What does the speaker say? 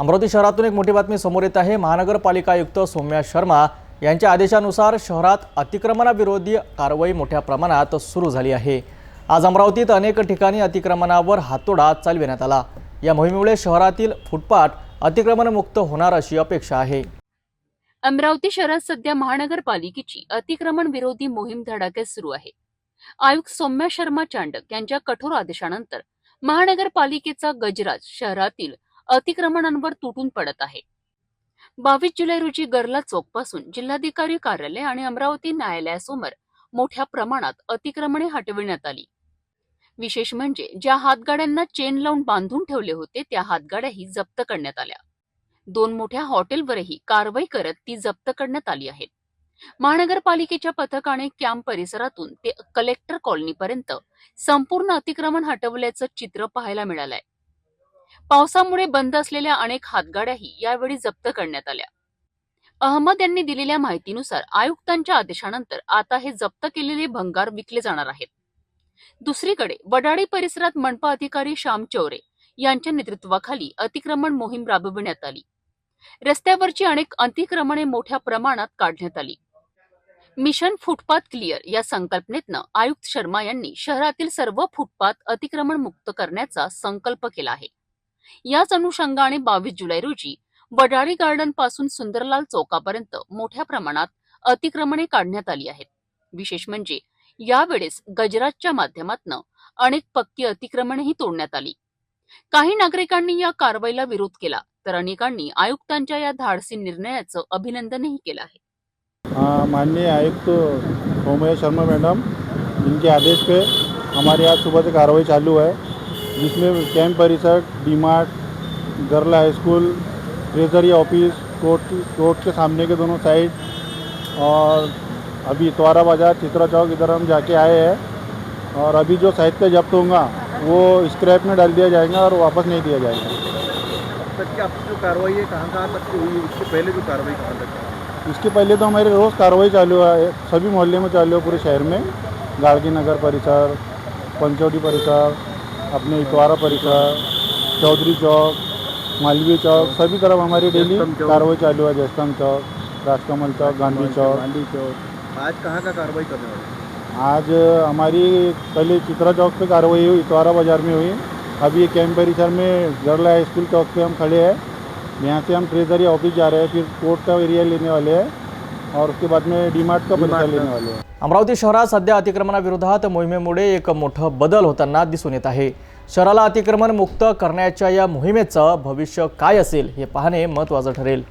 अमरावती शहरातून एक मोठी बातमी समोर येत आहे. महानगरपालिका आयुक्त सौम्या शर्मा यांच्या आदेशानुसार शहरात अतिक्रमणाविरोधी कारवाई मोठ्या प्रमाणात सुरू झाली आहे. आज अमरावतीत अनेक ठिकाणी अतिक्रमणावर हातोडा चालविण्यात आला. या मोहिमेमुळे शहरातील फुटपाथ अतिक्रमणमुक्त होणार अशी अपेक्षा आहे. अमरावती शहरात सध्या महानगरपालिकेची अतिक्रमण विरोधी मोहीम धडाक्यात सुरू आहे. आयुक्त सौम्या शर्मा चांडक यांच्या कठोर आदेशानंतर महानगरपालिकेचा गजराज शहरातील अतिक्रमणांवर तुटून पडत आहे. बावीस जुलै रोजी गर्ला चौकपासून जिल्हाधिकारी कार्यालय आणि अमरावती न्यायालयासमोर मोठ्या प्रमाणात अतिक्रमणे हटविण्यात आली. विशेष म्हणजे ज्या हातगाड्यांना चेन लावून बांधून ठेवले होते त्या हातगाड्याही जप्त करण्यात आल्या. दोन मोठ्या हॉटेलवरही कारवाई करत ती जप्त करण्यात आली आहेत महानगरपालिकेच्या पथकाने कॅम्प परिसरातून ते कलेक्टर कॉलनीपर्यंत संपूर्ण अतिक्रमण हटवल्याचं चित्र पाहायला मिळालंय. पावसामुळे बंद असलेल्या अनेक हातगाड्याही यावेळी जप्त करण्यात आल्या. अहमद यांनी दिलेल्या माहितीनुसार आयुक्तांच्या आदेशानंतर आता हे जप्त केलेले भंगार विकले जाणार आहेत. दुसरीकडे वडाळी परिसरात मनपा अधिकारी श्याम चौरे यांच्या नेतृत्वाखाली अतिक्रमण मोहीम राबविण्यात आली. रस्त्यावरची अनेक अतिक्रमणे मोठ्या प्रमाणात काढण्यात आली. मिशन फुटपाथ क्लिअर या संकल्पनेतनं आयुक्त शर्मा यांनी शहरातील सर्व फुटपाथ अतिक्रमण मुक्त करण्याचा संकल्प केला आहे. याच अनुषंगाने बावीस जुलै रोजी वडाळी गार्डनपासून सुंदरलाल चौकापर्यंत मोठ्या प्रमाणात अतिक्रमणे काढण्यात आली आहेत. विशेष म्हणजे यावेळेस गजराजच्या माध्यमातून अनेक पक्की अतिक्रमणेही तोडण्यात आली. काही नागरिकांनी या कारवाईला विरोध केला तर अनेकांनी आयुक्तांच्या या धाडसी निर्णयाचं अभिनंदनही केलं आहे. माननीय आयुक्त सौम्य शर्मा मॅडम इनके आदेश पे हमारे यहाँ सुबह से कार्रवाई चालू है। जिसमें कैंप परिसर डीमार्ट गर्ला high school treasury office court court के सामने के दोनों साइड और अभी इतवारा बाज़ार चित्रा चौक इधर हम जाके आए हैं। और अभी जो साहित्य जब्त होगा वो स्क्रैप में डाल दिया जाएगा और वापस नहीं दिया जाएगा। अब तक जो कार्रवाई है कहाँ कहाँ तक की हुई उससे पहले जो कार्रवाई कहाँ तक इसके पहले तो हमारी रोज़ कार्रवाई चालू है सभी मोहल्ले में चालू है पूरे शहर में। गाड़गी नगर परिसर पंचवटी परिसर अपने इतवारा परिसर चौधरी चौक मालवीय चौक सभी तरफ हमारी डेली। कार्रवाई चालू है जयस्तंभ चौक राजकमल चौक गांधी चौक गांधी चौक। आज कहाँ का कार्रवाई करने वाले हैं? आज हमारी पहले चित्रा चौक पे कार्रवाई हुई इतवारा बाज़ार में हुई। अभी ये कैंप परिसर में गर्ला हाई स्कूल चौक पे हम खड़े हैं। यहाँ से हम ट्रेजरी ऑफिस जा रहे हैं फिर कोर्ट का एरिया लेने वाले हैं। और उसके बाद में डीमार्ट का परिसर DMart का। लेने वाले हैं। अमरावती शहरात सध्या अतिक्रमणाविरोधात मोहिमेमुळे एक मोठं बदल होताना दिसून येत आहे. शहराला अतिक्रमण मुक्त करण्याच्या या मोहिमेचं भविष्य काय असेल हे पाहणे महत्त्वाचं ठरेल.